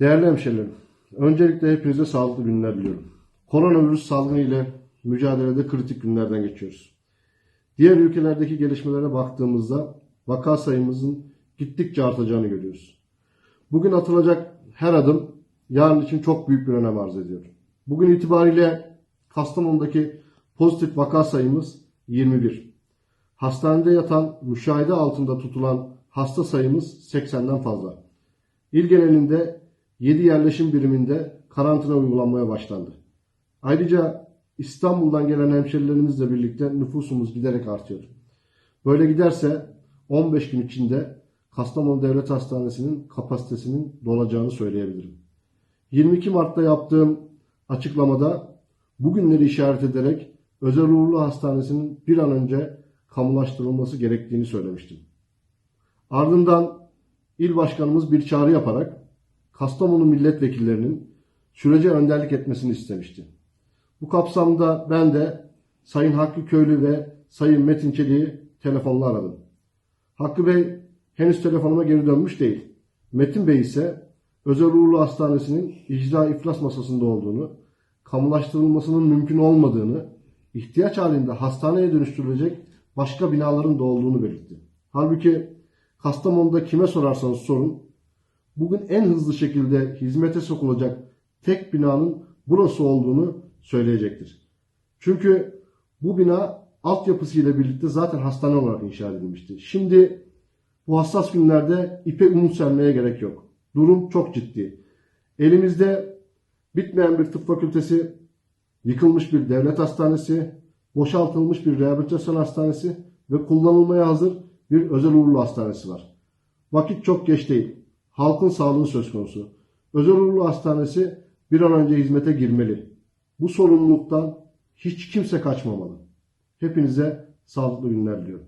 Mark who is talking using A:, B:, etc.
A: Değerli hemşehrilerim, öncelikle hepinize sağlıklı günler diliyorum. Koronavirüs salgını ile mücadelede kritik günlerden geçiyoruz. Diğer ülkelerdeki gelişmelere baktığımızda vaka sayımızın gittikçe artacağını görüyoruz. Bugün atılacak her adım yarın için çok büyük bir önem arz ediyor. Bugün itibariyle Kastamonu'daki pozitif vaka sayımız 21. Hastanede yatan, müşahede altında tutulan hasta sayımız 80'den fazla. İl genelinde 7 yerleşim biriminde karantina uygulanmaya başlandı. Ayrıca İstanbul'dan gelen hemşerilerimizle birlikte nüfusumuz giderek artıyor. Böyle giderse 15 gün içinde Kastamonu Devlet Hastanesi'nin kapasitesinin dolacağını söyleyebilirim. 22 Mart'ta yaptığım açıklamada bugünleri işaret ederek Özel Uğurlu Hastanesi'nin bir an önce kamulaştırılması gerektiğini söylemiştim. Ardından il başkanımız bir çağrı yaparak Kastamonu milletvekillerinin sürece önderlik etmesini istemişti. Bu kapsamda ben de Sayın Hakkı Köylü ve Sayın Metin Çelik'i telefonla aradım. Hakkı Bey henüz telefonuma geri dönmüş değil. Metin Bey ise Özel Uğurlu Hastanesi'nin icra iflas masasında olduğunu, kamulaştırılmasının mümkün olmadığını, ihtiyaç halinde hastaneye dönüştürülecek başka binaların da olduğunu belirtti. Halbuki Kastamonu'da kime sorarsanız sorun, bugün en hızlı şekilde hizmete sokulacak tek binanın burası olduğunu söyleyecektir. Çünkü bu bina altyapısıyla birlikte zaten hastane olarak inşa edilmişti. Şimdi bu hassas günlerde ipe umut sermeye gerek yok. Durum çok ciddi. Elimizde bitmeyen bir tıp fakültesi, yıkılmış bir devlet hastanesi, boşaltılmış bir rehabilitasyon hastanesi ve kullanılmaya hazır bir özel uğurlu hastanesi var. Vakit çok geç değil. Halkın sağlığı söz konusu. Özel uğurlu hastanesi bir an önce hizmete girmeli. Bu sorumluluktan hiç kimse kaçmamalı. Hepinize sağlıklı günler diliyorum.